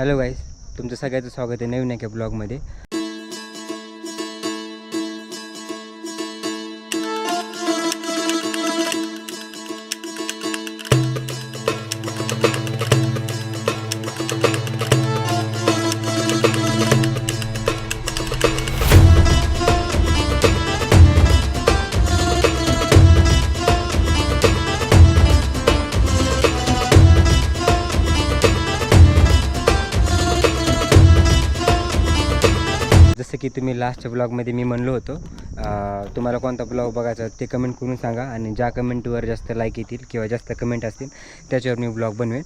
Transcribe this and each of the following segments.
Hello guys तुमचं सगळ्याचं स्वागत आहे नवीन एका ब्लॉगमध्ये तुम्ही लास्टच्या ब्लॉगमध्ये मी म्हणलो होतो. तुम्हाला कोणता ब्लॉग बघायचा ते कमेंट करून सांगा आणि ज्या कमेंटवर जास्त लाईक येतील किंवा जास्त कमेंट असतील त्याच्यावर मी ब्लॉग बनवेन.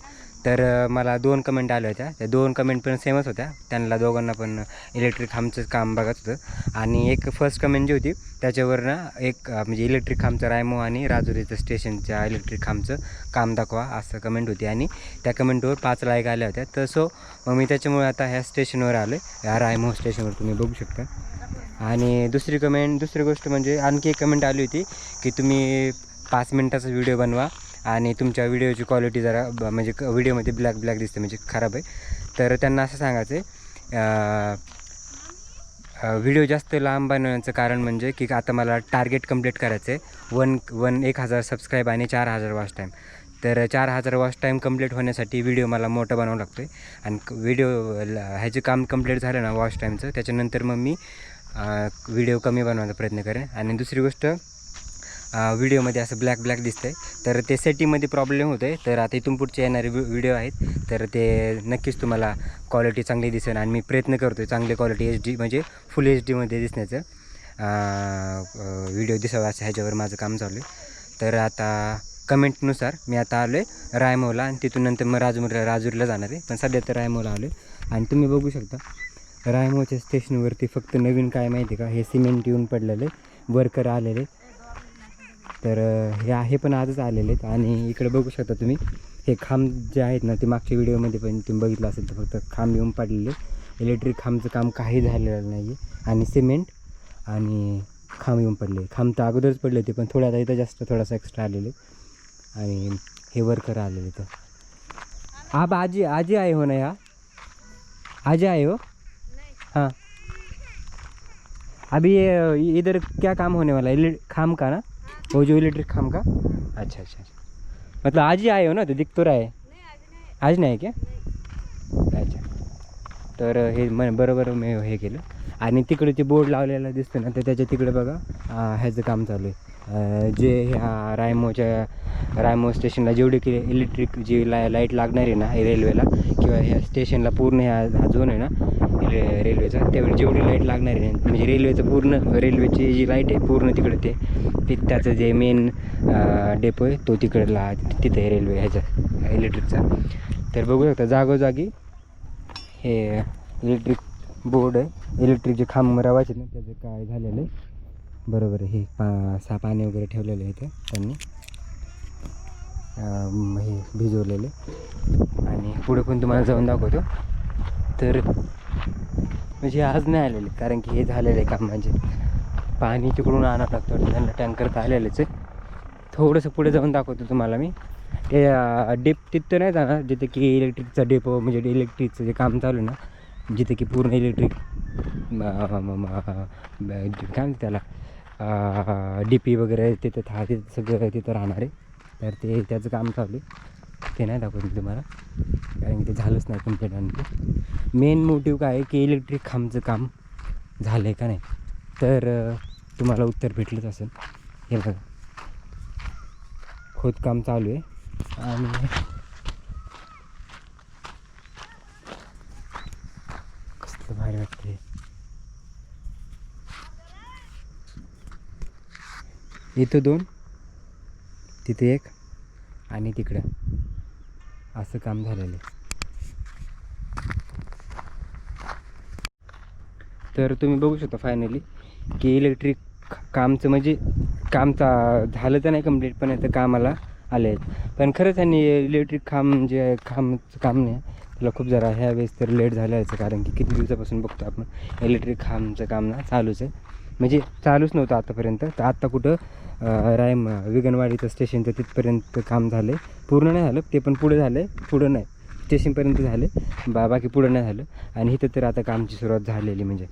तर मला दोन कमेंट आल्या होत्या. त्या दोन कमेंट पण सेमच होत्या. त्यांना दोघांना पण इलेक्ट्रिक खांबचं काम बघत होतं. आणि एक फर्स्ट कमेंट जी होती त्याच्यावर ना एक म्हणजे इलेक्ट्रिक खांबचं रायमो आणि राजुरीचं स्टेशनच्या इलेक्ट्रिक खांबचं काम दाखवा असं कमेंट होती. आणि त्या कमेंटवर पाच लाईक आल्या होत्या. तर सो मग मी त्याच्यामुळे आता ह्या स्टेशनवर आलो आहे या रायमो स्टेशनवर तुम्ही बघू शकता. आणि दुसरी कमेंट दुसरी गोष्ट म्हणजे आणखी एक कमेंट आली होती की तुम्ही पाच मिनटाचा व्हिडिओ बनवा आणि तुमच्या व्हिडिओची क्वालिटी जरा म्हणजे क- व्हिडिओमध्ये ब्लॅक ब्लॅक दिसते म्हणजे खराब आहे. तर त्यांना असं सांगायचं आहे व्हिडिओ जास्त लांब बनवण्याचं कारण म्हणजे की आता मला टार्गेट कंप्लीट करायचं आहे वन वन एक हजार सबस्क्राईब आणि चार हजार वॉच टाईम तर चार हजार वॉच टाईम कंप्लीट होण्यासाठी व्हिडिओ मला मोठा बनावा लागतो आहे आणि व्हिडिओ ह्याचे काम कंप्लीट झालं ना वॉच टाईमचं त्याच्यानंतर मग मी व्हिडिओ कमी बनवायचा प्रयत्न करेन. आणि दुसरी गोष्ट व्हिडिओमध्ये असं ब्लॅक ब्लॅक दिसतं आहे तर ते सेटिंगमध्ये प्रॉब्लेम होतो आहे तर आता इथून पुढचे येणारे व्हिडिओ आहेत. तर ते नक्कीच तुम्हाला क्वालिटी चांगली दिसेल. आणि मी प्रयत्न करतो आहे चांगली क्वालिटी एच डी म्हणजे फुल एच डीमध्ये दिसण्याचं. व्हिडिओ दिसावा असं ह्याच्यावर माझं काम चालू आहे. तर आता कमेंटनुसार मी आता आलो आहे रायमोला. आणि तिथून नंतर मग राजूर राजूरला जाणार आहे. पण सध्या तर रायमोला आलो आहे आणि तुम्ही बघू शकता. रायमोच्या स्टेशनवरती फक्त नवीन काय माहिती आहे का? हे सिमेंट येऊन पडलेले वर्कर आलेले. तर हे आहे पण आजच आलेले आहेत आणि इकडे बघू शकता तुम्ही हे खांब जे आहेत ना ते मागच्या व्हिडिओमध्ये पण तुम्ही बघितलं असेल तर फक्त खांब येऊन पडलेले. इलेक्ट्रिक खांबचं काम काही झालेलं नाही आहे. आणि सिमेंट आणि खांब येऊन पडले. खांब तर अगोदरच पडले होते पण थोड्या आता इथं जास्त थोडासा एक्स्ट्रा आलेले. आणि हे वर्कर आलेले तर आप आजी आजी आहे हो ना या? आजी आहे हो? हाँ। अभी ये इधर क्या काम होने वाला है? खाम का ना? वो जो इलेक्ट्रिक खाम का? अच्छा अच्छा अच्छा। मतलब आज ही आए हो ना? तो दिख तो रहा है। आज नाही क्या? अच्छा। तर हे मन बरोबर मी हे केलं. आणि तिकडे ते बोर्ड लावलेला दिसतं ना तर त्याच्या तिकडे बघा. ह्याचं काम चालू आहे. जे ह्या रायमोच्या रायमो स्टेशनला जेवढे की इलेक्ट्रिक जी ला लाइट लागणार आहे ना रेल्वेला किंवा ह्या स्टेशनला पूर्ण ह्या हा झोन आहे ना म्हणजे रे रेल्वेचा त्यावेळी जेवढी लाइट लागणार आहे म्हणजे रेल्वेचं पूर्ण रेल्वेची जी लाइट आहे पूर्ण तिकडे ते त्याचं जे मेन डेपो आहे तो तिकडला तिथे आहे रेल्वे ह्याचा इलेक्ट्रिकचा तर बघू शकता जागोजागी हे इलेक्ट्रिक बोर्ड आहे. इलेक्ट्रिक जे खांब रवायचे ना त्याचं काय झालेलं आहे? बरोबर हे पा सा पाणी वगैरे ठेवलेलं आहे इथे त्यांनी हे भिजवलेले. आणि पुढे पण तुम्हाला जाऊन दाखवतो. तर म्हणजे आज नाही आलेले कारण की हे झालेलं आहे काम म्हणजे पाणी तिकडून आणावं लागतं त्यांना टँकर तर आलेलंच आहे. थोडंसं पुढे जाऊन दाखवतो तुम्हाला मी. ते डेप तिथं नाही जाणार जिथे की इलेक्ट्रिकचा डेपो म्हणजे इलेक्ट्रिकचं जे काम चालू आहे ना जिथे की पूर्ण इलेक्ट्रिक काय म्हणते त्याला डी पी वगैरे तिथं था तिथं सगळं तिथं राहणार आहे. तर ते त्याचं काम चालू आहे. ते नाही दाखवत तुम्हाला. कारण की ते झालंच नाही कंप्लीट आणि मेन मोटिव्ह काय आहे की इलेक्ट्रिक खांबचं काम झालं आहे का नाही? तर तुम्हाला उत्तर भेटलंच असेल. हे बघा. खोदकाम चालू आहे. आणि कसलं भारी वाटते इथं दोन तिथे एक आणि तिकडं. असं काम झालेलं आहे. तर तुम्ही बघू शकता फायनली की इलेक्ट्रिक कामचं म्हणजे कामचा झालं तर नाही कंप्लीट पण आता कामाला आले आहेत. पण खरंच आणि इलेक्ट्रिक खांब जे खांबचं काम नाही. त्याला खूप जरा ह्या वेळेस तर लेट झालं याचं कारण की किती दिवसापासून बघतो आपण. इलेक्ट्रिक खांबचं काम ना चालूच आहे. म्हणजे चालूच नव्हतं आतापर्यंत. तर आत्ता कुठं रायम विगनवाडीचं स्टेशनचं तिथपर्यंत काम झालं आहे पूर्ण नाही झालं ते पण पुढे झालं आहे पुढं नाही. स्टेशनपर्यंत झाले बा बाकी पुढं नाही झालं. आणि इथं तर आता कामची सुरुवात झालेली म्हणजे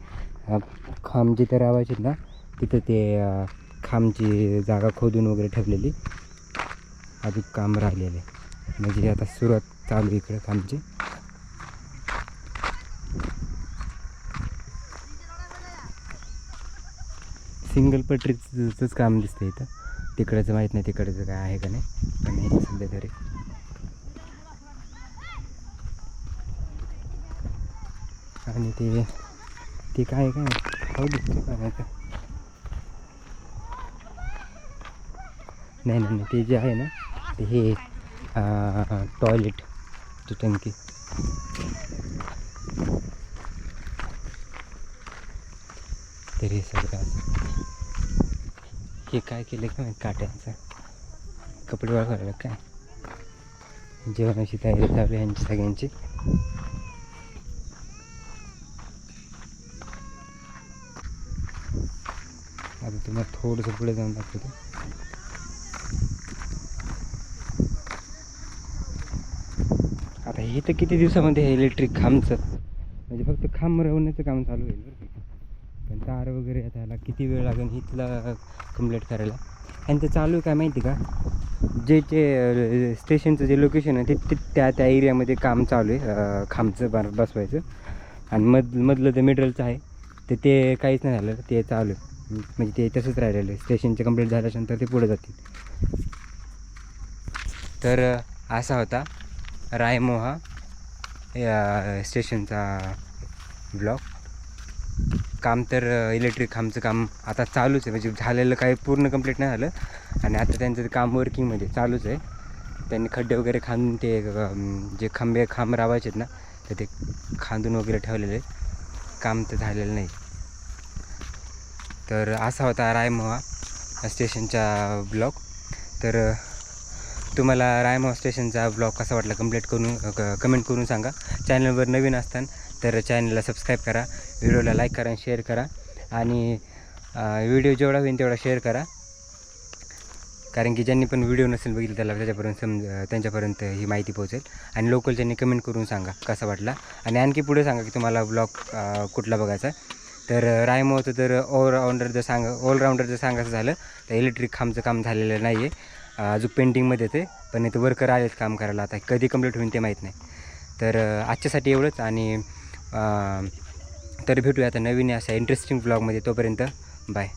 खांब जिथं रावायचे ना तिथं ते खांबची जागा खोदून वगैरे ठेवलेली. अजून काम राहिलेलं आहे. म्हणजे आता सुरुवात चालू इकडं कामची सिंगल पटरीचंच काम दिसतं इथं. तिकडचं माहीत नाही तिकडचं काय आहे का नाही पण नाही सध्या तरी. आणि ते ते काय आहे काय खाऊ दिसतं पाण्याचं नाही नाही नाही ते जे आहे ना ते हे टॉयलेट ची टंकी. तरी सगळं असं. हे काय केलं का नाही काट्यांचं? कपडे वाळवायला काय? जेवणाची तयारी चालू यांची सगळ्यांची. आता तुम्हाला थोडंसं पुढे जाऊन दाखवतो. आता हे तर किती दिवसामध्ये हे इलेक्ट्रिक खांबचं? म्हणजे फक्त खांब रवण्याचं काम चालू होईल तार वगैरे त्याला किती वेळ लागेल इथलं कंप्लीट करायला? आणि ते चालू आहे काय माहिती का? जे जे स्टेशनचं जे लोकेशन आहे ते त्या त्या एरियामध्ये काम चालू आहे खांबचं ब बसवायचं आणि मध मधलं ते मिडलचं आहे तर ते काहीच नाही झालं ते चालू आहे. म्हणजे ते तसंच राहिलेलं आहे. स्टेशनचे कंप्लीट झाल्यानंतर ते पुढे जातील. तर असा होता रायमोहा या स्टेशनचा ब्लॉक काम तर इलेक्ट्रिक खांबचं काम आता चालूच आहे. म्हणजे झालेलं काही पूर्ण कंप्लीट नाही झालं. आणि आता त्यांचं ते काम वर्किंगमध्ये चालूच आहे. त्यांनी खड्डे वगैरे खांदून ते जे खांबे खांब रावायचे आहेत ना तर ते खांदून वगैरे ठेवलेले आहे काम तर झालेलं नाही. तर असा होता रायमोहा स्टेशनचा ब्लॉक तर तुम्हाला रायमोहा स्टेशनचा ब्लॉग कसा वाटला कंप्लीट करून क- कमेंट करून सांगा. चॅनलवर नवीन असताना तर चॅनलला सबस्क्राईब करा व्हिडिओला लाईक करा आणि शेअर करा आणि व्हिडिओ जेवढा होईल तेवढा शेअर करा. कारण की ज्यांनी पण व्हिडिओ नसेल बघितलं त्याला त्याच्यापर्यंत समज त्यांच्यापर्यंत ही माहिती पोहोचेल. आणि लोकल त्यांनी कमेंट करून सांगा कसा वाटला. आणि आणखी पुढे सांगा की तुम्हाला ब्लॉग कुठला बघायचा तर रायमोचं तर ऑलराऊंडर जर सांग ऑलराऊंडर जर सांगायचं झालं तर इलेक्ट्रिक खांबचं काम झालेलं नाही आहे अजून पेंटिंगमध्ये ते पण इथं वर्कर आलेत काम करायला. आता कधी कंप्लीट होईल ते माहीत नाही. तर आजच्यासाठी एवढंच आणि तर भेटूया आता नवीन असा इंटरेस्टिंग ब्लॉगमध्ये तोपर्यंत बाय